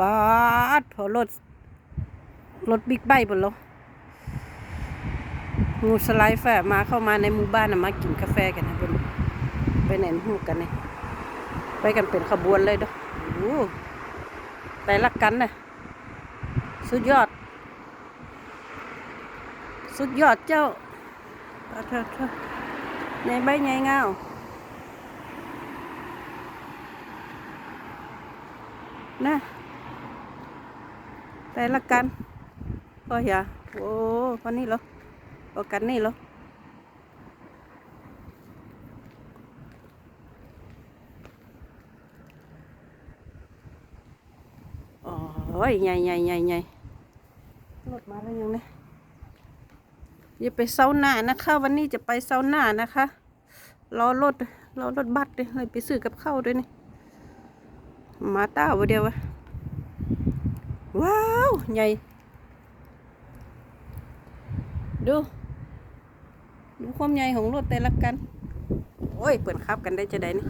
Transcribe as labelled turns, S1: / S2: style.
S1: ปาดพอรถ รถบิ๊กไบค์บนรถงูสไลด์แฝมาเข้ามาในหมู่บ้านนะมากินกาแฟกันนะเพิ่นไปไหนหูกันเนี่ยไปกันเป็นขบวนเลยเด้อโอ้แต่ละกันนะสุดยอด สุดยอดเจ้าเอาเถอเถอใหญ่ใบใหญ่เงานะ แต่ละกันก็อย่าโอ้คนนี้เหรอโอกันนี่เหรอโอ้ยใหญ่ใหญ่ใหญ่ใหญ่รถมาแล้วยังเนี่ยอย่าไปเซาหน้านะคะ วันนี้จะไปเซาหน้านะคะรอรถรอรถบัสเลยไปซื้อกับข้าวด้วยนี่มาต้าวเดียววะ ว้าว ใหญ่ ดู ดูความใหญ่ของรถแต่ละกัน โอ้ย เปิดคับกันได้จะได้นี่